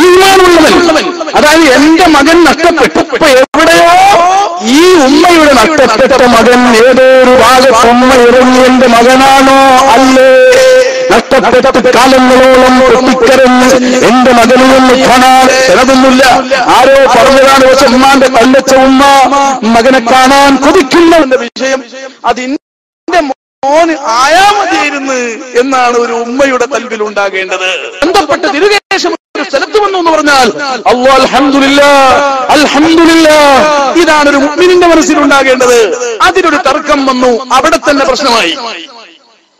ഈമാനുള്ളവൻ. അതായത് എന്റെ മകൻ നഷ്ടപ്പെട്ടു. ഇപ്പൊ എവിടെയോ ഈ ഉമ്മയുടെ നഷ്ടപ്പെട്ട മകൻ ഏതോ ഒരു ഭാഗത്ത് ഉമ്മ ഇറങ്ങി എന്റെ മകനാണോ? അല്ലേ? നഷ്ടപ്പെട്ട കാലങ്ങളോളം പൊട്ടിക്കരഞ്ഞ് എന്റെ മകനെ ഒന്ന് കാണാൻ ചിലതൊന്നുമില്ല ആരോ പറഞ്ഞതാണ് പക്ഷെ ഉമ്മാന്റെ കല്ലച്ച ഉമ്മ മകനെ കാണാൻ കൊതിക്കുന്ന. വിഷയം അത് എന്റെ മോന് ആയാ മതിയായിരുന്നു എന്നാണ് ഒരു ഉമ്മയുടെ കൽവിൽ ഉണ്ടാകേണ്ടത്. ബന്ധപ്പെട്ട തിരുകേശം ഒരു സ്ഥലത്ത് വന്നു എന്ന് പറഞ്ഞാൽ അള്ളാ അൽഹംദുലില്ല അൽഹംദുലില്ല. ഇതാണ് ഒരു മുഗ്മിനിന്റെ മനസ്സിൽ ഉണ്ടാകേണ്ടത് അതിനൊരു തർക്കം വന്നു. അവിടെ തന്നെ പ്രശ്നമായി.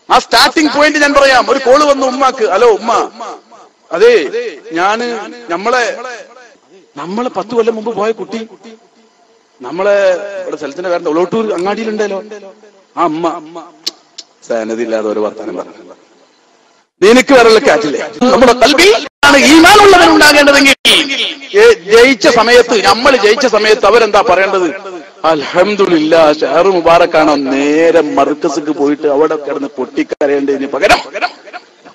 ആ സ്റ്റാർട്ടിംഗ് പോയിന്റ് ഞാൻ പറയാം. ഒരു കോൾ വന്നു ഉമ്മാക്ക്. ഹലോ ഉമ്മ. അതെ ഞാൻ നമ്മളെ നമ്മളെ പത്ത് കൊല്ലം മുമ്പ് പോയ കുട്ടി നമ്മളെ ഇവിടെ സ്ഥലത്തിന്റെ വേറെ ഒളോട്ടൂർ അങ്ങാടിയിലുണ്ടല്ലോ. ആ അമ്മ സനതില്ലാതെ ഒരു വർത്തമാനം പറഞ്ഞു. നിനക്ക് വരല്ല കാറ്റില്ലേ? നമ്മുടെ കൽവി ആണ് ഈമാനുള്ളവൻ ഉണ്ടാകേണ്ടതെങ്കിൽ ജയിച്ച സമയത്ത് നമ്മൾ ജയിച്ച സമയത്ത് അവരെന്താ പറയേണ്ടത്? അലഹമില്ല ഷഹർ മുബാറക്കാണോ. നേരെ മർക്കസിക്ക് പോയിട്ട് അവിടെ കിടന്ന് പൊട്ടിക്കരയേണ്ടതിന് പകരം.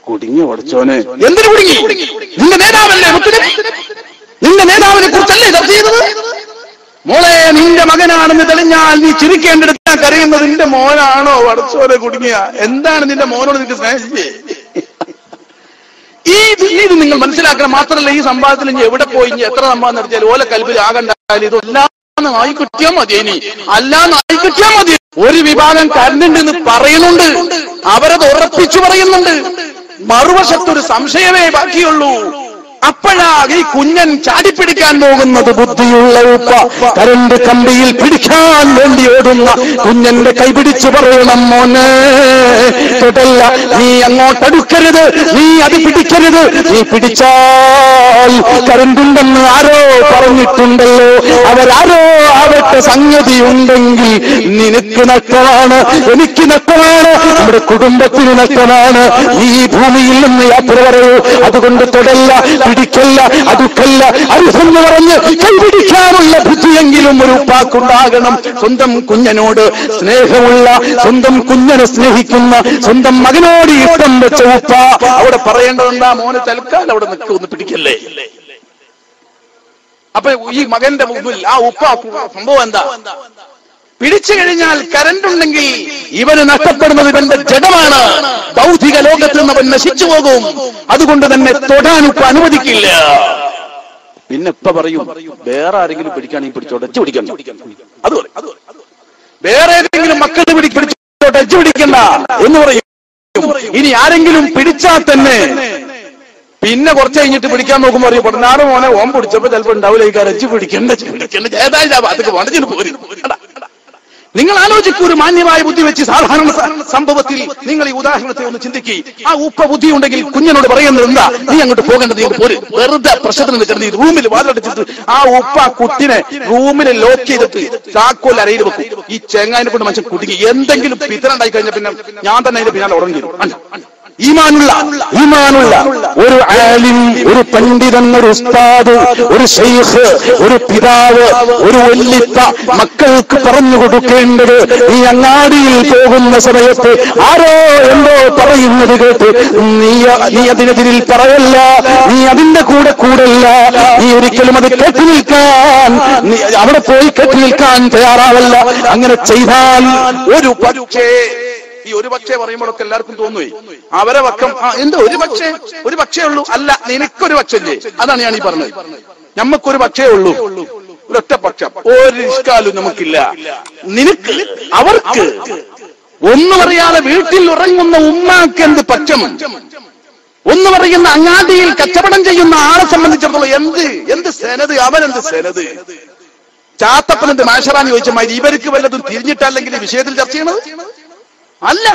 കുടുങ്ങി ഉടച്ചോന് എന്തിനു കുടുങ്ങി? നിന്റെ നേതാവല്ലേ? നിന്റെ നേതാവിനെ കുറിച്ചല്ലേ ചർച്ച ചെയ്തത്? മോളെ നിന്റെ മകനാണെന്ന് തെളിഞ്ഞാൽ നീ ചിരിക്കേണ്ടെടുത്താ കരയുന്നത് നിന്റെ മോനാണോ? വടച്ചോനെ കുടുങ്ങിയ. എന്താണ് നിന്റെ മോനോട് നിനക്ക് സ്നേഹിച്ചേ ഈ ഇത് നിങ്ങൾ മനസ്സിലാക്കണം. മാത്രമല്ല ഈ സംവാദത്തിൽ ഇനി എവിടെ പോയി? ഇനി എത്ര സംവാദം നടത്തിയാലും ഓല കൽബിൽ ആകണ്ടായാലും ഇതെല്ലാം ആയി മതി ഇനി. അല്ലാന്ന് ആയി മതി. ഒരു വിഭാഗം കരണ്ടുണ്ട് എന്ന് പറയുന്നുണ്ട്. അവരത് ഉറപ്പിച്ചു പറയുന്നുണ്ട്. മറുവശത്തൊരു സംശയമേ ബാക്കിയുള്ളൂ. അപ്പോഴാ ഈ കുഞ്ഞൻ ചാടി പിടിക്കാൻ പോകുന്നത് ബുദ്ധിയുള്ള ഉപ്പ. കരണ്ട് കമ്പിയിൽ പിടിക്കാൻ വേണ്ടി ഓടുന്ന കുഞ്ഞന്റെ കൈപിടിച്ചു പറയണം മോനെ. തൊടല്ല നീ അങ്ങോട്ടടുക്കരുത് നീ അത് പിടിക്കരുത്. നീ പിടിച്ചാൽ കരണ്ടുണ്ടെന്ന് ആരോ പറഞ്ഞിട്ടുണ്ടല്ലോ. അവരാരോ ആവട്ടെ സംഗതി ഉണ്ടെങ്കിൽ നിനക്ക് നഷ്ടമാണ് എനിക്ക് നഷ്ടമാണ് നമ്മുടെ കുടുംബത്തിന് നഷ്ടമാണ്. ഈ ഭൂമിയിൽ നിന്ന് യാത്ര പറയൂ. അതുകൊണ്ട് തൊടല്ല പിടിക്കല്ല അടുക്കല്ല അരുതെന്ന് പറഞ്ഞ് കൈപിടിക്കാനുള്ള ബുദ്ധിയെങ്കിലും ഒരു ഉപ്പാക്കുണ്ടാകണം. സ്വന്തം കുഞ്ഞനോട് സ്നേഹമുള്ള സ്വന്തം കുഞ്ഞനെ സ്നേഹിക്കുന്ന സ്വന്തം മകനോട് ഇഷ്ടം വെച്ച ഉപ്പ. അവിടെ പറയേണ്ടതുണ്ടാ മോനെ തൽക്കാലം അവിടെ നിൽക്കുമെന്ന് പിടിക്കല്ലേ? അപ്പൊ ഈ മകന്റെ മുമ്പിൽ ആ ഉപ്പ സംഭവം എന്താ? പിടിച്ചു കഴിഞ്ഞാൽ കരണ്ട് ഉണ്ടെങ്കിൽ ഇവന് നഷ്ടപ്പെടുന്നത് ഇവന്റെ ജഡമാണ്. ഭൗതിക ലോകത്ത് നിന്ന് അവൻ നശിച്ചു പോകും. അതുകൊണ്ട് തന്നെ തൊടാൻ ഇപ്പൊ അനുവദിക്കില്ല. പിന്നെ ഇപ്പൊ പറയും വേറെ ആരെങ്കിലും പിടിക്കുകയാണെങ്കിൽ പിടിച്ചോടച്ച് പിടിക്കണ്ട. അത് പറയും. വേറെ ഏതെങ്കിലും മക്കൾ പിടിച്ചോട്ടെ പിടിച്ചോടച്ച് പിടിക്കണ്ട എന്ന് പറയും. ഇനി ആരെങ്കിലും പിടിച്ചാൽ തന്നെ പിന്നെ കുറച്ച് കഴിഞ്ഞിട്ട് പിടിക്കാൻ നോക്കുമ്പോൾ പറയും പടനാറ് മോനെ ഓം പിടിച്ചപ്പോ ചിലപ്പോ ഉണ്ടാവില്ല ഈ കരച്ച് പിടിക്കണ്ട പിടിക്കണ്ട ഏതായാലും ഭാഗത്തേക്ക് വടഞ്ഞിട്ട് പോരും? നിങ്ങൾ ആലോചിക്കൂ ഒരു മാന്യമായ ബുദ്ധി വെച്ച് സാധാരണ സംഭവത്തിൽ നിങ്ങൾ ഈ ഉദാഹരണത്തെ ഒന്ന് ചിന്തിക്കുക ആ ഉപ്പ ബുദ്ധി ഉണ്ടെങ്കിൽ കുഞ്ഞിനോട് പറയുന്നത് എന്താ? നീ അങ്ങോട്ട് പോകേണ്ടത് നീ പോര്. വെറുതെ പ്രശ്നത്തിന് ഈ റൂമിൽ വാതിലടിച്ചിട്ട് ആ ഉപ്പ ആ റൂമിൽ ലോക്ക് ചെയ്തിട്ട് താക്കോൽ അരയിൽ വെക്കും. ഈ ചെങ്ങായിനെ കൊണ്ട് മനുഷ്യൻ കുടുങ്ങി. എന്തെങ്കിലും പിതറുണ്ടായി കഴിഞ്ഞ പിന്നെ ഞാൻ തന്നെ അതിന്റെ പിന്നാലെ. അല്ല. ഈമാനുള്ള ഈമാനുള്ള ഒരു ആലിം ഒരു പണ്ഡിതൻ ഒരു ഉസ്താദ് ഒരു ഷെയ്ഖ് ഒരു പിതാവ് ഒരു വല്ലിപ്പ മക്കൾക്ക് പറഞ്ഞു കൊടുക്കേണ്ടത് നീ അങ്ങാടിയിൽ പോകുന്ന സമയത്ത് ആരോ എന്തോ പറയുന്നത് കേട്ട് നീ നീ അതിനെതിരിൽ പറയല്ല നീ അതിന്റെ കൂടെ കൂടല്ല നീ ഒരിക്കലും അത് കേട്ടു നിൽക്കാൻ അവിടെ പോയി കേട്ടു നിൽക്കാൻ തയ്യാറാവല്ല. അങ്ങനെ ചെയ്താൽ ഒരു പക്ഷേ ഈ ഒരു പക്ഷേ പറയുമ്പോഴൊക്കെ എല്ലാവർക്കും തോന്നുവേ. അവരെ വക്കം എന്താ ഒരു പക്ഷേ ഒരു പക്ഷേ ഉള്ളൂ. അല്ല നിനക്കൊരു പക്ഷല്ലേ? അതാണ് ഞാൻ ഈ പറഞ്ഞത്. നമുക്കൊരു പക്ഷേ ഉള്ളൂ. ഒരൊറ്റ പക്ഷം. ഒരു ഇഷ്കാലും നമുക്കില്ല. നിനക്ക് അവർക്ക് ഒന്നും അറിയാതെ വീട്ടിൽ ഉറങ്ങുന്ന ഉമ്മാക്ക് എന്ത് പക്ഷം? ഒന്ന് പറയുന്ന അങ്ങാടിയിൽ കച്ചവടം ചെയ്യുന്ന ആളെ സംബന്ധിച്ചിടത്തോളം എന്ത്? എന്ത് സെനത്? അവനെന്ത് സെനത്? ചാത്തപ്പനെന്ത് എന്ത് ചോദിച്ച മാതിരി ഇവർക്ക് വല്ലതും തിരിഞ്ഞിട്ടല്ലെങ്കിൽ വിഷയത്തിൽ ചർച്ച ചെയ്യണത്? അല്ല.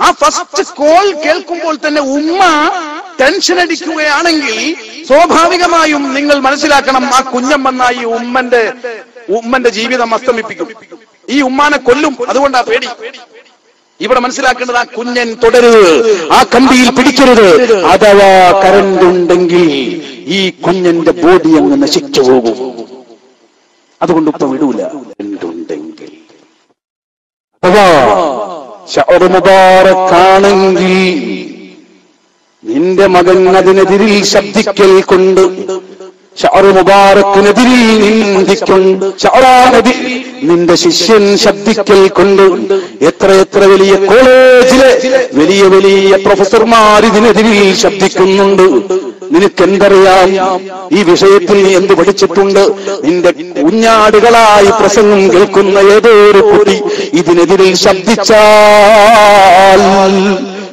ആ ഫസ്റ്റ് കോൾ കേൾക്കുമ്പോൾ തന്നെ ഉമ്മ ടെൻഷൻ അടിക്കുകയാണെങ്കിൽ സ്വാഭാവികമായും നിങ്ങൾ മനസ്സിലാക്കണം ആ കുഞ്ഞം ഈ ഉമ്മന്റെ ഉമ്മന്റെ ജീവിതം അസ്തമിപ്പിക്കും. ഈ ഉമ്മാനെ കൊല്ലും അതുകൊണ്ടാ പേടി. ഇവിടെ മനസ്സിലാക്കേണ്ടത് ആ കുഞ്ഞൻ തുടരുത് ആ കമ്പിയിൽ പിടിക്കരുത്. അഥവാ കറണ്ട് ഉണ്ടെങ്കിൽ ഈ കുഞ്ഞന്റെ ബോഡി അങ്ങ് നശിച്ചു പോകും. അതുകൊണ്ട് ഇപ്പൊ വിടൂല. ഉണ്ടെങ്കിൽ. അഥവാ ഷഅർ മുബാറക്കാണെങ്കിൽ നിന്റെ മകൻ അതിനെതിരിൽ ശബ്ദിക്കൽ കൊണ്ട് ഷാറു മുബാറക്കിനെതിരിൽ നിന്ദിക്കൊണ്ട് ഷാറാനെതിരിൽ നിന്റെ ശിഷ്യൻ ശബ്ദിക്കൽ കൊണ്ട് എത്ര എത്ര വലിയ കോളേജിലെ വലിയ വലിയ പ്രൊഫസർമാർ ഇതിനെതിരിൽ ശബ്ദിക്കുന്നുണ്ട്. നിനക്കെന്തറിയാം? ഈ വിഷയത്തിൽ നീ എന്ത് പഠിച്ചിട്ടുണ്ട്? നിന്റെ കുഞ്ഞാടുകളായി പ്രസംഗം കേൾക്കുന്ന ഏതോ ഒരു കുട്ടി ഇതിനെതിരിൽ ശബ്ദിച്ചാൽ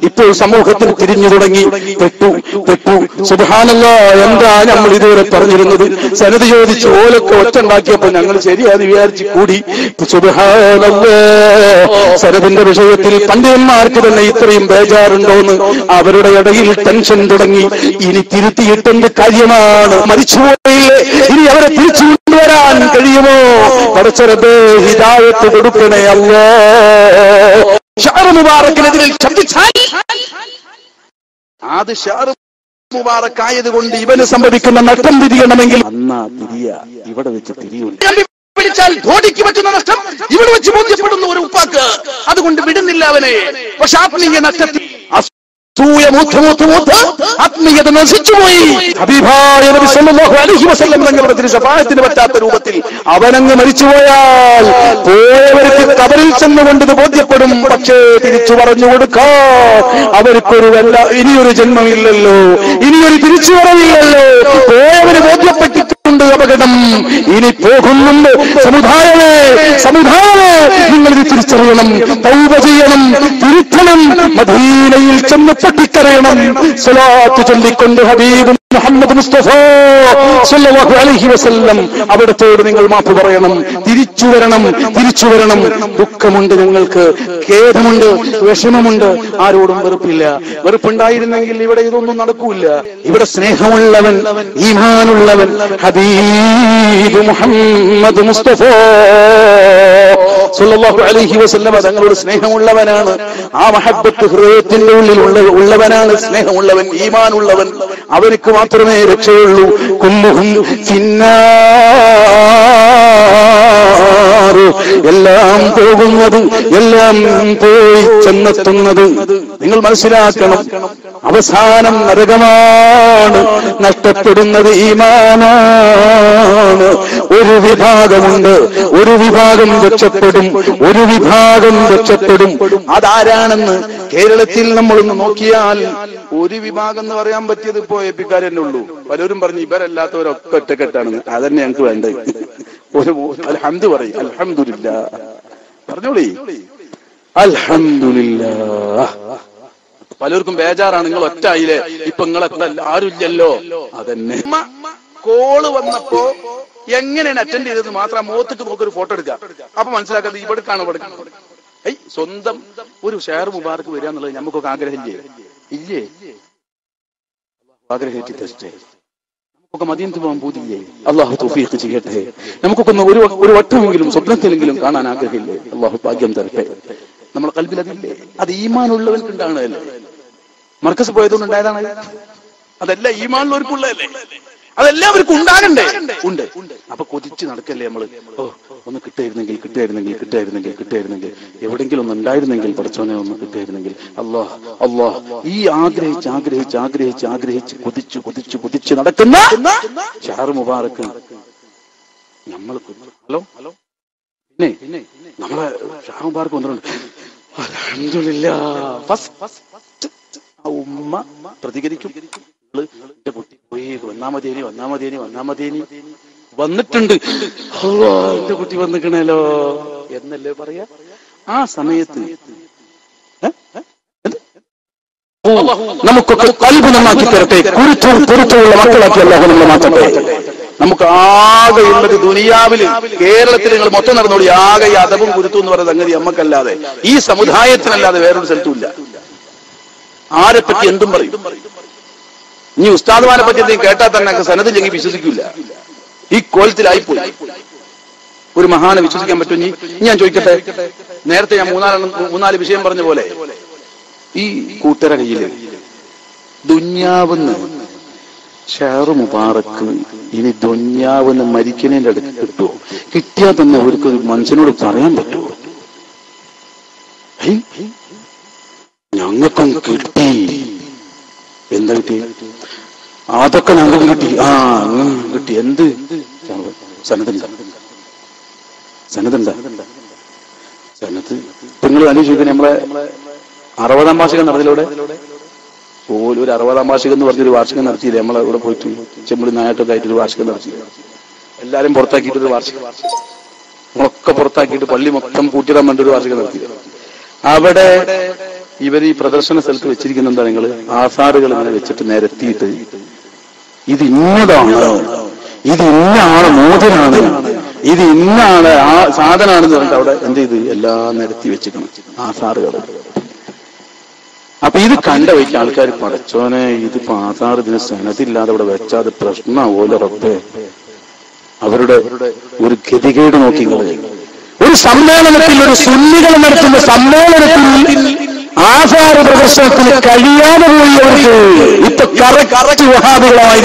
ഇപ്പോൾ സമൂഹത്തിൽ തിരിഞ്ഞു തുടങ്ങി. പെട്ടു പെട്ടു. സുബാനല്ല എന്താ നമ്മൾ ഇതുവരെ പറഞ്ഞിരുന്നത്? സനത് ചോദിച്ച് ഓലൊക്കെ ഒറ്റുണ്ടാക്കിയപ്പോ ഞങ്ങൾ ശരിയാന്ന് വിചാരിച്ച് കൂടി. സനതിന്റെ വിഷയത്തിൽ പണ്ഡിതന്മാർക്ക് തന്നെ ഇത്രയും ബേജാറുണ്ടോന്ന് അവരുടെ ഇടയിൽ ടെൻഷൻ തുടങ്ങി. ഇനി തിരുത്തിയിട്ടെന്ത് കാര്യമാണ്. മരിച്ചുപോയില്ലേ ഇനി അവരെ തിരിച്ചു കൊണ്ടുവരാൻ കഴിയുമോ? പടച്ചരത് ഹിതായത്ത് കൊടുക്കണേ അല്ലോ ഷാറ് മുബാറക്കിനെതിരിൽ ശബ്ദിച്ചാൽ അത് ഷാറ് മുബാറക്കായത് കൊണ്ട് ഇവന് സംഭവിക്കുന്ന നഷ്ടം തിരിയണമെങ്കിൽ അന്നാ തിരിയ ഇവിടെ വെച്ച് തിരിയുണ്ട് പിടിച്ചാൽ ബോഡിക്ക് പറ്റുന്ന നഷ്ടം ഇവിടെ വെച്ച് ബോധ്യപ്പെടുന്ന ഒരു ഉപ്പാക്ക് അതുകൊണ്ട് വിടുന്നില്ല അവനെ. പക്ഷെ ആത്മീയ നഷ്ടത്തിൽ അസൂയ മൂത്ത് മൂത്ത് മൂത്ത് ആത്മീയത നശിച്ചുപോയി ഹബീബായ നബി സല്ലല്ലാഹു അലൈഹി വസല്ലം തങ്ങളുടെ തിരുശഫായത്തിന് പറ്റാത്ത രൂപത്തിൽ അവനങ്ങ് മരിച്ചുപോയാൽ പോയവർക്ക് കബറിൽ ചെന്നുകൊണ്ട് ഇത് ബോധ്യപ്പെടും. പക്ഷേ തിരിച്ചു പറഞ്ഞു കൊടുക്കാം. അവർക്കൊരു വല്ല ഇനിയൊരു ജന്മമില്ലല്ലോ. ഇനിയൊരു തിരിച്ചു വരവില്ലല്ലോ. പോയവര് ബോധ്യപ്പെട്ടിട്ടുണ്ട് അപകടം. ഇനി പോകുന്നുണ്ട്. സമുദായമേ സമുദായമേ നിങ്ങൾ ഇത് തിരിച്ചറിയണം തൗബ ചെയ്യണം തിരുത്തണം. മദീനയിൽ ചെന്ന് പൊട്ടിക്കരയണം സ്വലാത്ത് ചൊല്ലിക്കൊണ്ട് ഹബീബ് മുഹമ്മദ് മുസ്തഫ അലൈഹി വസല്ലം അവിടത്തോട് നിങ്ങൾ മാപ്പ് പറയണം. തിരിച്ചു വരണം തിരിച്ചു വരണം. ദുഃഖമുണ്ട് ഞങ്ങൾക്ക് ഖേദമുണ്ട് വിഷമമുണ്ട്. ആരോടും വെറുപ്പില്ല. വെറുപ്പുണ്ടായിരുന്നെങ്കിൽ ഇവിടെ ഇതൊന്നും നടക്കൂല ഇവിടെ സ്നേഹമുള്ളവൻ ഈമാനുള്ളവൻ ഹബീബ് മുഹമ്മദ് മുസ്തഫ സല്ലല്ലാഹു അലൈഹി വസല്ലം തങ്ങളോട് സ്നേഹമുള്ളവനാണ്. ആ മഹബത്ത് ഹൃദയത്തിന്റെ ഉള്ളിൽ ഉള്ളവനാണ് സ്നേഹമുള്ളവൻ ഈമാനുള്ളവൻ. അവർക്ക് മാത്രമേ രക്ഷയുള്ളൂ. കുല്ലുഹും ഫിന്നാറ് എല്ലാം പോകുന്നത് എല്ലാം പോയി ചെന്നെത്തുന്നത് നിങ്ങൾ മനസ്സിലാക്കണം. അവസാനം നരകമാണ്. നഷ്ടപ്പെടുന്നത് ഈമാനാണ്. ഒരു വിഭാഗമുണ്ട്. ഒരു വിഭാഗം രക്ഷപ്പെടും. ഒരു വിഭാഗം രക്ഷപ്പെടും. അതാരാണെന്ന് കേരളത്തിൽ നമ്മളൊന്ന് നോക്കിയാൽ ഒരു വിഭാഗം എന്ന് പറയാൻ പറ്റിയത് ഇപ്പോ എപ്പിക്കാരന്നെ ഉള്ളൂ. പലരും പറഞ്ഞു ഇവരല്ലാത്തവരൊക്കെ ഒറ്റക്കെട്ടാണ്. അതന്നെ ഞങ്ങൾക്ക് വേണ്ടത്. ഒരു പറയും. അൽഹംദുലില്ല. പറഞ്ഞോളി. അൽഹംദുലില്ല. പലർക്കും ബേജാറാണ് നിങ്ങൾ ഒറ്റ ആയില്ലേ ഇപ്പൊ നിങ്ങൾ ആരുമില്ലല്ലോ. അതന്നെ. കോൾ വന്നപ്പോ എങ്ങനെയാണ് അറ്റൻഡ് ചെയ്തത് മാത്രം മുഖത്തിട്ട് നോക്കി ഒരു ഫോട്ടോ എടുക്കുക. അപ്പൊ ഇവിടെ കാണും ഇവിടെ ഏയ് സ്വന്തം ഒരു ഷെയർ മുബാർക്ക് വരിക എന്നുള്ളത് നമുക്കൊക്കെ ചെയ്യാം ഇല്ലേ? ആഗ്രഹിച്ച് നമുക്കൊക്കെ മദീനത്ത് പോകാൻ പൂതിയില്ലേ? അള്ളാഹു തൗഫീഖ് ചെയ്യട്ടെ. നമുക്കൊക്കെ ഒരു ഒരു വട്ടമെങ്കിലും സ്വപ്നത്തിലെങ്കിലും കാണാൻ ആഗ്രഹമില്ലേ? അള്ളാഹു ഭാഗ്യം തരട്ടെ. നമ്മൾ കൽബിൽ അതില്ലേ? അത് ഈമാനുള്ളവർക്ക് ഉണ്ടാകണമല്ലേ മർക്കസ് പോയതുകൊണ്ട് ഉണ്ടായതാണ് അതല്ല ഈമാനുള്ളവർക്കുള്ളതല്ലേ? അതെല്ലാവർക്കും ഉണ്ടാകണ്ടേ? ഉണ്ട്. അപ്പൊ കൊതിച്ച് നടക്കല്ലേ നമ്മൾ? ഓ ഒന്ന് കിട്ടായിരുന്നെങ്കിൽ കിട്ടായിരുന്നെങ്കിൽ കിട്ടായിരുന്നെങ്കിൽ കിട്ടായിരുന്നെങ്കിൽ. എവിടെങ്കിലും ഒന്ന് ഉണ്ടായിരുന്നെങ്കിൽ പഠിച്ചോനെ ഒന്ന് കിട്ടായിരുന്നെങ്കിൽ. അല്ലോ അല്ലോ ഈ ആഗ്രഹിച്ച് ആഗ്രഹിച്ച് ആഗ്രഹിച്ച് ആഗ്രഹിച്ച് കൊതിച്ച് കൊതിച്ച് കൊതിച്ച് നടക്കുന്ന ഷാറ് മുബാറക്ക് നമ്മൾ ഹലോ? ഹലോ? പിന്നെ നമ്മളെ ഷാർ മുബാറക്ക് വന്നിട്ടുണ്ട്. ഫസ്റ്റ് ആ ഉമ്മ പ്രതികരിക്കും. എന്റെ കുട്ടി പോയി ഒന്നാമതേനി ഒന്നാമതേനി മതിയേനി വന്നിട്ടുണ്ട്. എന്റെ കുട്ടി വന്നിക്കണല്ലോ എന്നല്ലേ പറയാ? ആ സമയത്ത്? നമുക്കൊക്കെ കൽബ് നന്നാക്കി തരട്ടെ. കുരുത്തും കുരുത്തുമുള്ള മക്കളാക്കി അല്ലാഹു നമ്മളെ മാറ്റട്ടെ. നമുക്ക് ആകെയുള്ളത് ദുനിയാവിൽ കേരളത്തിൽ നിങ്ങൾ മൊത്തം നടന്നോളി. ആകെ ഈ അതവും കുരുത്തും എന്ന് പറയുന്ന സംഗതി നമ്മക്കല്ലാതെ. ഈ സമുദായത്തിനല്ലാതെ വേറൊരു സ്ഥലത്തുമില്ല ആരെപ്പറ്റി എന്തും പറയും? ഇനി ഉസ്താദ്മാരെ പറ്റി എന്തെങ്കിലും കേട്ടാൽ തന്നെ സനതില്ലെങ്കിൽ വിശ്വസിക്കില്ല ഈ കോലത്തിലായിപ്പോയി. ഒരു മഹാനെ വിശ്വസിക്കാൻ പറ്റും ഞാൻ ചോദിക്കട്ടെ? നേരത്തെ ഞാൻ മൂന്നാലെണ്ണം മൂന്നാൽ വിഷയം പറഞ്ഞ പോലെ ഈ കൂട്ടര കയ്യിൽ ദുന്യാവെന്ന് ഷെയർ മുബാറക്ക് ഇനി ദുന്യാവെന്ന് മരിക്കുന്നതിന്റെ അടുത്ത് കിട്ടുമോ കിട്ടിയാൽ തന്നെ അവർക്ക് മനസ്സിനോട് പറയാൻ പറ്റുമോ ഹേയ്, ഞങ്ങൾക്കും കിട്ടി എന്ന് കിട്ടി അതൊക്കെ ഞങ്ങൾക്ക് കിട്ടി. ആ കിട്ടി. എന്ത്? സന്നദ്ധ സനതുണ്ട സനത്ത് നിങ്ങൾ ആലോചിക്കുക നമ്മളെ അറുപതാം വാർഷികം നടത്തിയിലൂടെ? പോലും ഒരു അറുപതാം വാർഷികം എന്ന് പറഞ്ഞൊരു വാർഷികം നടത്തിയില്ലേ? നമ്മളെ ഇവിടെ പോയിട്ട് ചെമ്പിളി നായാട്ടൊക്കെ ആയിട്ടൊരു വാർഷികം നടത്തി എല്ലാരും പുറത്താക്കിയിട്ട് ഒരു വാർഷികം. നമ്മളൊക്കെ പുറത്താക്കിയിട്ട് പള്ളി മൊത്തം പൂട്ടിടാൻ വേണ്ടി ഒരു വാർഷികം നടത്തി അവിടെ ഇവർ ഈ പ്രദർശന സ്ഥലത്ത് വെച്ചിരിക്കുന്ന എന്താ നിങ്ങൾ ആസാറുകൾ ഇങ്ങനെ വെച്ചിട്ട് നിരത്തിയിട്ട് ഇത് ഇന്നതാണ്. ഇത് ഇന്ന ആൾ മോചനാണ് ഇത് ഇന്നാണ് ആ സാധനമാണെന്ന് പറഞ്ഞിട്ട് അവിടെ എന്ത് ചെയ്ത്? എല്ലാം നിരത്തി വെച്ചിരിക്കണം ആസാറുകൾ അപ്പൊ ഇത് കണ്ട വയ്ക്ക് ആൾക്കാർ പടച്ചോനെ ഇതിപ്പോ ആധാർ ഇതിന് സനതില്ലാതെ ഇവിടെ വെച്ചാൽ അത് പ്രശ്നമാവോലോ റബ്ബേ? അവരുടെ ഒരു ഗതികേട് നോക്കി. ഒരു സമ്മേളനത്തിൽ ഒരു സുന്നികൾ നടത്തുന്ന സമ്മേളനത്തിൽ ആധാര പ്രദർശനത്തിന് കഴിയാതെ പോയി അവർക്ക് ഇപ്പൊ കറക്റ്റ് വഹാബികളായി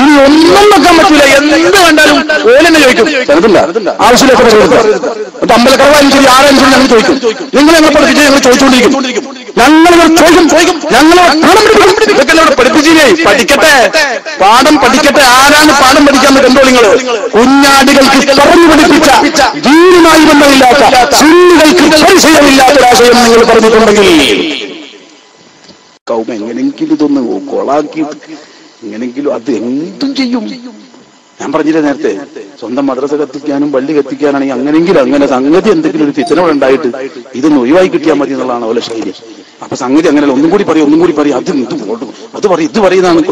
ഇനി ഒന്നും വെക്കാൻ പറ്റില്ല. എന്ത് കണ്ടാലും ഓലെന്നെ ചോദിക്കും. ആവശ്യമില്ലാത്ത അമ്പലക്കറവായാലും ശരി ഞങ്ങൾ ചോദിക്കും. നിങ്ങൾ ഞങ്ങളെ പഠിപ്പിച്ച് ഞങ്ങൾ ചോദിച്ചുകൊണ്ടിരിക്കും. ഞങ്ങൾ ചോദിക്കും ചോദിക്കും. പഠിപ്പിക്കും. ഇതൊക്കെ ഇവിടെ പഠിപ്പിച്ചില്ലേ? പഠിക്കട്ടെ. പാഠം പഠിക്കട്ടെ. ആരാണ് പാഠം പഠിക്കാൻ കണ്ടോ നിങ്ങൾ കുഞ്ഞാടികൾക്ക് പറഞ്ഞു പഠിപ്പിച്ച ദീനുമായി ബന്ധമില്ലാത്ത സുന്നികൾക്ക് പരിചയമില്ലാത്ത ഒരാശയം നിങ്ങൾ പറഞ്ഞിട്ടുണ്ടെങ്കിൽ. കൗമ എങ്ങനെങ്കിലും ഇതൊന്ന് കൊളാക്കിയിട്ട് എങ്ങനെങ്കിലും അത് എന്തും ചെയ്യും. ഞാൻ പറഞ്ഞില്ലേ നേരത്തെ? സ്വന്തം മദ്രസ കത്തിക്കാനും പള്ളി കത്തിക്കാനാണെങ്കിൽ അങ്ങനെങ്കിലും അങ്ങനെ സംഗതി എന്തെങ്കിലും ഒരു തിച്ചനോട് ഉണ്ടായിട്ട് ഇതൊന്ന് ഒഴിവായി കിട്ടിയാൽ മതി എന്നുള്ളതാണ് ഓലെ ശൈലി. അപ്പൊ സംഗതി അങ്ങനെ ഒന്നും കൂടി പറയും ഒന്നും കൂടി പറയും. അത് ഇത് അത് പറയും. ഇത് പറയുന്നതാണ്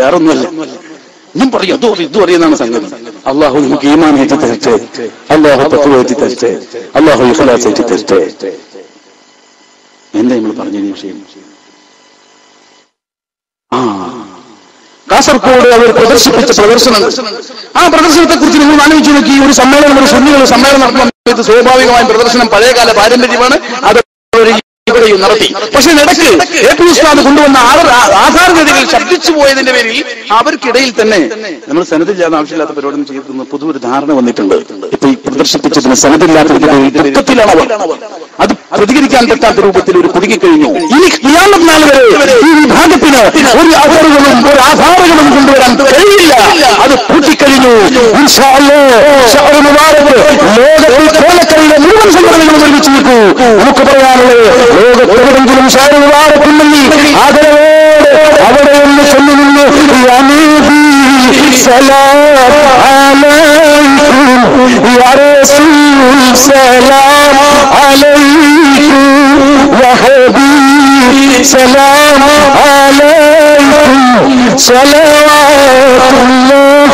വേറെ ഒന്നുമല്ല ഞാൻ പറയും. അത് ഇത് പറയുന്നതാണ് സംഗതി. അള്ളാഹു നമുക്ക് ഈമാൻ ഏറ്റി തരട്ടെ. അള്ളാഹു പത്ത് ഏറ്റി തരട്ടെ. അള്ളാഹു ഇഖലാസ് ഏറ്റി തരട്ടെ. എന്താ നമ്മൾ പറഞ്ഞതിന് വിഷയം? ആ. കാസർഗോഡ് അവർ പ്രദർശിപ്പിച്ച പ്രദർശനം. ആ പ്രദർശനത്തെ കുറിച്ച് നിങ്ങൾ ആലോചിച്ച് നോക്കി. ഒരു സമ്മേളനം ഒരു സുന്നികൾ സമ്മേളനം നടത്തുന്ന സ്വാഭാവികമായ പ്രദർശനം പഴയകാല പാരമ്പര്യമാണ്. അത് അവർ ഇവിടെയും നടത്തി. പക്ഷെ നടക്ക് എ പി ഉസ്താദ് കൊണ്ടുവന്ന ആധാരഗതികൾ ശബ്ദിച്ചു പോയതിന്റെ പേരിൽ അവർക്കിടയിൽ തന്നെ നമ്മൾ സനതില്ലാതെ ആവശ്യമില്ലാത്ത പരിപാടി ചെയ്തിരുന്ന പുതുവൊരു ധാരണ വന്നിട്ടുണ്ട്. ഇപ്പൊ ഈ പ്രദർശിപ്പിച്ചതിന് ദുഃഖത്തിലാണ് അവർ അത് പ്രതികരിക്കാൻ പറ്റാത്ത രൂപത്തിൽ ഒരു കുടുങ്ങിക്കഴിഞ്ഞു ഇനി ക്രിയാമത് നാൾ വരെ ഈ വിഭാഗത്തിന് ഒരു അവറുകളും ഒരു ആധാരങ്ങളും കൊണ്ടുവരാൻ കഴിയില്ല. അത് പൂട്ടിക്കഴിഞ്ഞു. ലോകത്തിൽ മുഴുവൻ സംഘടനകളും ഒരുമിച്ച് നിൽക്കൂ. നമുക്ക് പറയാനുള്ളത് ലോകത്തെവിടെങ്കിലും ഷഹ്റു മുബാറക്കുണ്ടെങ്കിൽ ആദരവോട് അവിടെ ഒന്ന് ചൊല്ലി നിന്ന്. സലാം സലാം വഹബീബി സലാം അലൈക്കും الله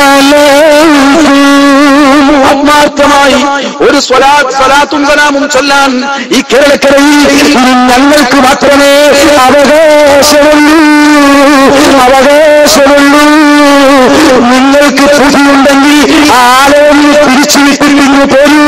عليكم ആത്മാർത്ഥമായി ഒരു സ്വലാത്ത് സ്വലാത്തും സലാമും ചൊല്ലാൻ ഈ കേരളക്കരയിൽ ഞങ്ങൾക്ക് മാത്രമേ അവകാശമുള്ളൂ അവകാശമുള്ളൂ. നിങ്ങൾക്ക് പുതിയുണ്ടെങ്കിൽ ആലയം തിരിച്ചു വിട്ടിരുന്നു പോരൂ.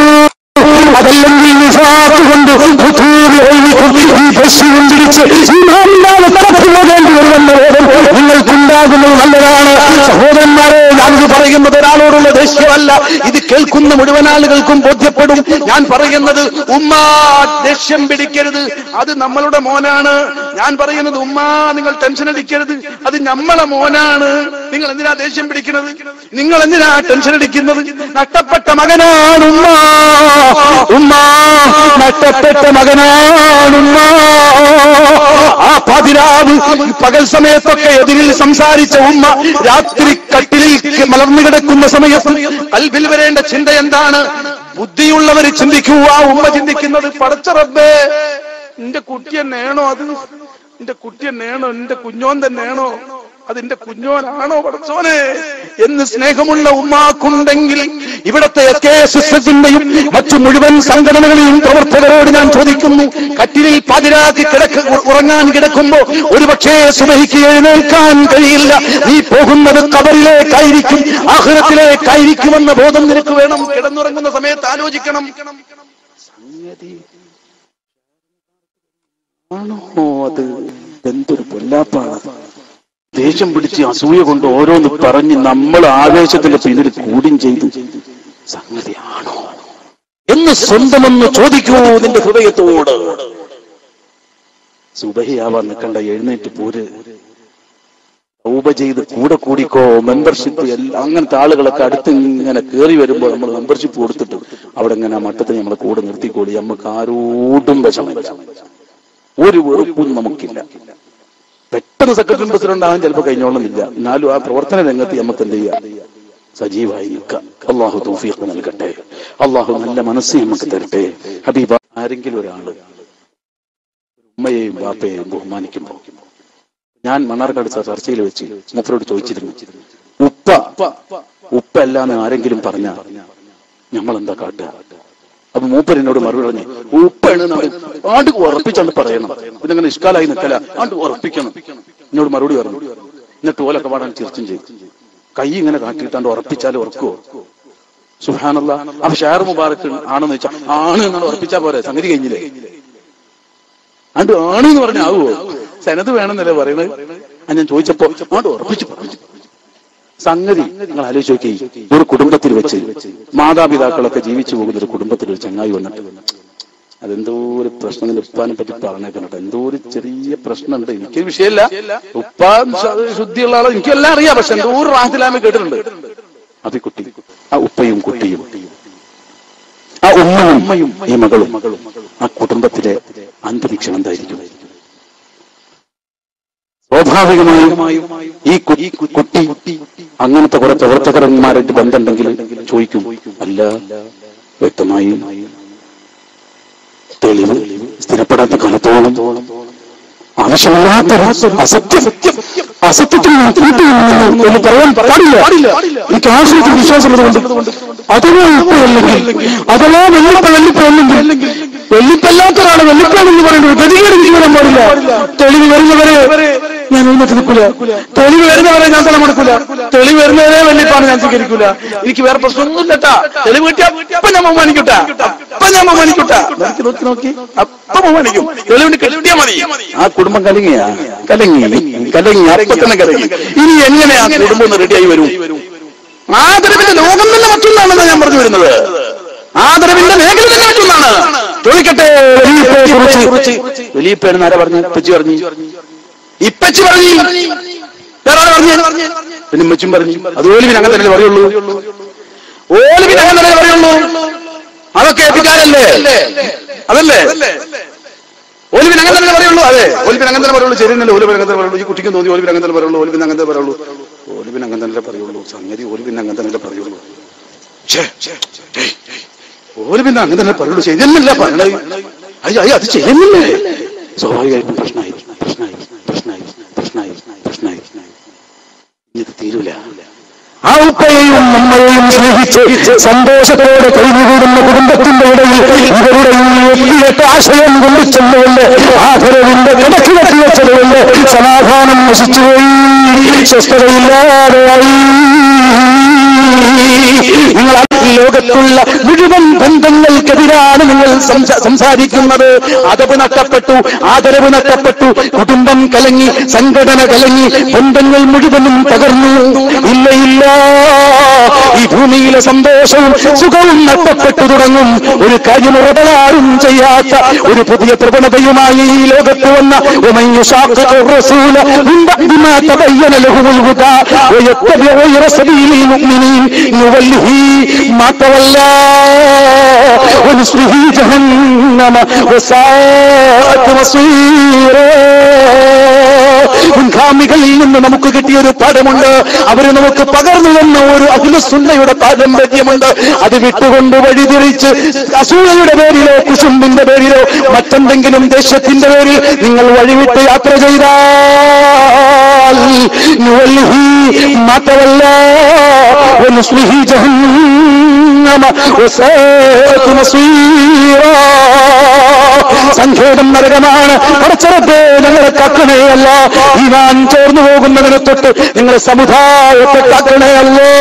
നല്ലതാണ്. സഹോദരന്മാരെ ഞാനിത് പറയുന്നത് ഒരാളോടുള്ള ദേഷ്യമല്ല. ഇത് കേൾക്കുന്ന മുഴുവൻ ആളുകൾക്കും ബോധ്യപ്പെടും. ഞാൻ പറയുന്നത് ഉമ്മ ദേഷ്യം പിടിക്കരുത്. അത് നമ്മളുടെ മോനാണ്. ഞാൻ പറയുന്നത് ഉമ്മാ നിങ്ങൾ ടെൻഷൻ അടിക്കരുത്. അത് നമ്മളെ മോനാണ്. നിങ്ങൾ എന്തിനാ ദേഷ്യം പിടിക്കുന്നത്? നിങ്ങൾ എന്തിനാ ടെൻഷൻ അടിക്കുന്നത്? നഷ്ടപ്പെട്ട മകനാണ് ഉമ്മ. ഉമ്മ നഷ്ടപ്പെട്ട മകനാണ് ഉമ്മ. ആ പതിരാവ് പകൽ സമയത്തൊക്കെ എതിരിൽ സംസാരിച്ച ഉമ്മ രാത്രി കട്ടിലിൽ മലർന്നു കിടക്കുന്ന സമയത്ത് കൽവിൽ വരേണ്ട ചിന്ത എന്താണ്? ബുദ്ധിയുള്ളവർ ചിന്തിക്കൂ. ആ ഉമ്മ ചിന്തിക്കുന്നത് പടച്ച റബ്ബേ എന്റെ കുട്ടി തന്നെയാണോ അത് എന്റെ കുട്ടി തന്നെയാണോ എന്റെ കുഞ്ഞോൻ തന്നെയാണോ അതിന്റെ കുഞ്ഞോനാണോ പടച്ചോനെ? എന്ന് സ്നേഹമുള്ള ഉമ്മാക്കുണ്ടെങ്കിൽ ഇവിടത്തെ കെ എസ് മറ്റു മുഴുവൻ സംഘടനകളെയും പ്രവർത്തകരോട് ഞാൻ ചോദിക്കുന്നു. കട്ടിലിൽ പതിരാതി കിടക്ക ഉറങ്ങാൻ കിടക്കുമ്പോ ഒരു പക്ഷേ സുബഹിക്ക് എഴുന്നേൽക്കാൻ കഴിയില്ല. നീ പോകുന്നത് കബറിലേക്കായിരിക്കും ആഹ്ലത്തിലേക്കായിരിക്കുമെന്ന ബോധം നിനക്ക് വേണം. കിടന്നുറങ്ങുന്ന സമയത്ത് ആലോചിക്കണം. ആണോ? അത് എന്തൊരു പൊല്ലാപ്പാണ്. ദേഷ്യം പിടിച്ച് അസൂയ കൊണ്ട് ഓരോന്ന് പറഞ്ഞ് നമ്മൾ ആവേശത്തിന്റെ പിന്നിൽ കൂടും ചെയ്തു. സംഗതിയാണോ? എന്ന് സ്വന്തമെന്ന് ചോദിക്കൂ നിന്റെ ഹൃദയത്തോട്. സുബഹിയാവാൻ നിൽക്കണ്ട എഴുന്നേറ്റ് പോര്. ഊപ ചെയ്ത് കൂടെ കൂടിക്കോ മെമ്പർഷിപ്പ് എല്ലാം അങ്ങനത്തെ ആളുകളൊക്കെ അടുത്ത് ഇങ്ങനെ കയറി വരുമ്പോൾ നമ്മൾ മെമ്പർഷിപ്പ് കൊടുത്തിട്ട് അവിടെ ഇങ്ങനെ മട്ടത്തിൽ നമ്മളെ കൂടെ നിർത്തിക്കോളി. നമുക്ക് ആരോടും വിഷമില്ല ഒരു വെറുപ്പും നമുക്കില്ല. പെട്ടെന്ന് സെക്രട്ടറി പ്രസിഡന്റ് ആകാൻ ചിലപ്പോൾ കഴിഞ്ഞോളുന്നില്ല. എന്നാലും ആ പ്രവർത്തന രംഗത്ത് നമുക്ക് എന്ത് ചെയ്യാം? സജീവായി നിൽക്കാം അള്ളാഹു തൗഫീഖ് നൽകട്ടെ. അള്ളാഹു നല്ല മനസ്സ് നമുക്ക് തരട്ടെ. ഹബീബ ആരെങ്കിലും ഒരാൾ ഉമ്മയെയും ബാപ്പയെയും ബഹുമാനിക്കുമ്പോൾ ഞാൻ മണ്ണാർക്കാട് ചർച്ചയിൽ വെച്ച് മൂപ്പരോട് ചോദിച്ചിരുന്നു. ഉപ്പ ഉപ്പ അല്ലാന്ന് ആരെങ്കിലും പറഞ്ഞ നമ്മൾ എന്താ കാട്ടുക അപ്പൊ മൂപ്പർ എന്നോട് മറുപടി പറഞ്ഞു ഉപ്പാണ് ആണ്ട് ഉറപ്പിച്ചാണ്ട് പറയണം. ഇതെങ്ങനെ ഇഷ്കാലായി നിൽക്കല ആണ്ട് ഉറപ്പിക്കണം. എന്നോട് മറുപടി പറഞ്ഞു. എന്നിട്ട് ഓലൊക്കെ പാടാൻ തീർച്ചയും ചെയ്തു. കൈ ഇങ്ങനെ കാട്ടിയിട്ടാണ്ട് ഉറപ്പിച്ചാൽ ഉറക്കുവോ സുഹാനല്ല അപ്പൊ ഷാർ മുബാറക്ക് ആണെന്ന് വെച്ചാൽ ആണ് എന്നാണ് ഉറപ്പിച്ചാ പോരെ സംഗതി കഴിഞ്ഞില്ലേ? ആണ്ട് ആണ് എന്ന് പറഞ്ഞാവോ സനത് വേണമെന്നല്ലേ പറയണത് ഞാൻ ചോദിച്ചപ്പോ ആണ്ട് ഉറപ്പിച്ചു പറഞ്ഞു. സംഗതി നിങ്ങൾ ആലോചിച്ച് ഒരു കുടുംബത്തിൽ വെച്ച് മാതാപിതാക്കളൊക്കെ ജീവിച്ചു പോകുന്ന ഒരു കുടുംബത്തിൽ ഒരു ചങ്ങായി വന്നിട്ട് അതെന്തോ ഒരു പ്രശ്നം ഉപ്പാനെ പറ്റി പറഞ്ഞേക്കണട്ടോ എന്തോ ഒരു ചെറിയ പ്രശ്നമുണ്ട്. എനിക്ക് വിഷയമല്ല. ഉപ്പ ശ- ശുദ്ധിയുള്ള ആളെ എനിക്കെല്ലാം അറിയാം. പക്ഷെ എന്തോ ഒരു റാഹത്തിലാമ കേട്ടിട്ടുണ്ട്. അത് കുട്ടി. ആ ഉപ്പയും കുട്ടിയും. ആ ഉമ്മയും ഈ മകളും. ആ കുടുംബത്തിലെ അന്തരീക്ഷം എന്തായിരിക്കും? സ്വാഭാവികമായും ഈ കുട്ടി അങ്ങനത്തെ കുറെ പ്രവർത്തകന്മാരായിട്ട് ബന്ധമുണ്ടെങ്കിൽ ചോദിക്കും അല്ല വ്യക്തമായും തെളിവ് സ്ഥിരപ്പെടാത്ത കാലത്തോളം ആവശ്യമില്ലാത്ത അസത്യം അസത്യത്തിന് പറയാൻ പാടില്ല. എനിക്ക് ആശ്രയത്തിൽ വിശ്വാസമുള്ളതുകൊണ്ട് അഥവാ ഇപ്പല്ലെങ്കിൽ അഥവാ വെള്ളിപ്പ വെള്ളിപ്പല്ലെങ്കിൽ വെള്ളിപ്പല്ലാത്ത ഒരാളെ വെള്ളിപ്പാണെന്ന് പറയുന്നത് ഗതികേട് ജീവിതം പാടില്ല. തെളിവ് വരുന്നവരെ ഞാൻ ഒന്നിട്ട് നിൽക്കൂല തെളിവ് വരുന്നവരെ ഞാൻ തല കൊടുക്കൂല തെളിവ് വരുന്നവരെ വെള്ളിപ്പാണ് ഞാൻ സ്വീകരിക്കൂല. എനിക്ക് വേറെ പ്രശ്നമൊന്നും ഇല്ലട്ടാ തെളിവ് കിട്ടിയാ അപ്പൊ ഞാൻ ബഹുമാനിക്കട്ടെ. അപ്പൊ ഞാൻ ബഹുമാനിക്കട്ടെ. നോക്കി നോക്കി അപ്പൊ ബഹുമാനിക്കും. തെളിവിന് കിട്ടിയാ മതി. ആ കുടുംബം കലങ്ങിയാ കലങ്ങി കലങ്ങി അപ്പൊ തന്നെ കലങ്ങി. ഇനി എങ്ങനെ ആ കുടുംബം ഒന്ന് റെഡിയായി വരും? ആദരവിന്റെ ലോകം തന്നെ മറ്റൊന്നാണെന്ന് ഞാൻ പറഞ്ഞു വരുന്നത്. ആദരവിന്റെ മേഖല തന്നെ മറ്റൊന്നാണ്. ചോദിക്കട്ടെ വലിയ കുറിച്ച്. വലിയപ്പേന്ന് ആരാ പറഞ്ഞു പറഞ്ഞു. ഇപ്പച്ചി പറഞ്ഞു വേറെ പറഞ്ഞു പിന്നെ ഉമ്മച്ചും പറഞ്ഞു അത് ഓലിവിൻ അങ്ങനെ തന്നെ പറയുള്ളൂ ഓലിവിൻ അങ്ങനെ തന്നെ പറയുള്ളൂ അതൊക്കെ എത്തിക്കാരല്ലേ അതല്ലേ ഓലിവിൻ അങ്ങനെ തന്നെ പറയുള്ളൂ അതെ ഓലിവിൻ അങ്ങനെ തന്നെ പറയുള്ളൂ ശരിയല്ലേ ഓലിവിൻ അങ്ങനെ പറയുള്ളൂ ഈ കുട്ടിക്ക് തോന്നി ഓലിവിൻ അങ്ങനെ തന്നെ പറയുള്ളൂ ഓലിവിൻ അങ്ങനെ പറയുള്ളൂ ഓലിവിൻ അങ്ങനെ തന്നെ പറയുള്ളൂ സംഗതി ഓലിവിൻ അങ്ങനെ തന്നെ പറയുള്ളൂ ഛേ, ഏയ്, ഓൽ പിന്നെ അങ്ങനെ തന്നെ പറയുള്ളൂ ശരിയെന്നല്ല പറയണത് അയ്യോ അയ്യോ അത് ചെയ്യുന്നില്ലേ സ്വാഭാവികമായിട്ടും പ്രശ്നമായി പ്രശ്നമായി പ്രശ്നമായി പ്രശ്നമായി പ്രശ്നമായി ഇത് തീരൂല. ആ ഉപ്പയെയും അമ്മയെയും സ്നേഹിച്ച് സന്തോഷത്തോടെ കഴിഞ്ഞുകൂടുന്ന കുടുംബത്തിന്റെ ഇടയിൽ ഇവരുടെ എത്തിയിട്ട് ആശയം കൊണ്ടു ആധരവിന്റെ കിടക്കി വെച്ചതുകൊണ്ട് സമാധാനം നശിച്ചുപോയി. സ്വസ്ഥതയില്ലാതെയായി നിങ്ങൾ ഈ ലോകത്തുള്ള മുഴുവൻ ബന്ധങ്ങൾക്കെതിരാണ് നിങ്ങൾ സംസാരിക്കുന്നത്. അതവ് നഷ്ടപ്പെട്ടു ആദരവ് നഷ്ടപ്പെട്ടു കുടുംബം കലങ്ങി സംഘടന കലങ്ങി ബന്ധങ്ങൾ മുഴുവനും തകർന്നു. ഇല്ല ഇല്ല. ഈ ഭൂമിയിലെ സന്തോഷവും സുഖവും നഷ്ടപ്പെട്ടു തുടങ്ങും. ഒരു കാര്യം ചെയ്യാത്ത ഒരു പുതിയ പ്രവണതയുമായി ഈ ലോകത്ത് വന്ന മുൻഗാമികളിൽ നിന്ന് നമുക്ക് കിട്ടിയ ഒരു പാഠമുണ്ട്. അവർ നമുക്ക് പകർന്നു വന്ന ഒരു അഖിലസുൻ അഖിലസുന്നയുടെ പാരമ്പര്യമുണ്ട് അത് വിട്ടുകൊണ്ട് വഴിതിരിച്ച് അസൂയയുടെ പേരിലോ കുസുമ്പിന്റെ പേരിലോ മറ്റെന്തെങ്കിലും ദേശത്തിന്റെ പേരിൽ നിങ്ങൾ വഴിവിട്ട് യാത്ര ചെയ്താൽ നുവല്ലിഹി മാത്രമല്ല ونصله جهنم وساءت مصيرا സങ്കേതം നരകമാണ് പടച്ചറത്തെ ഞങ്ങളെ കാക്കണേയല്ല ഇവാൻ ചോർന്നു പോകുന്നതിനെ തൊട്ട് നിങ്ങളെ സമുദായത്തെ കാക്കണേയല്ലോ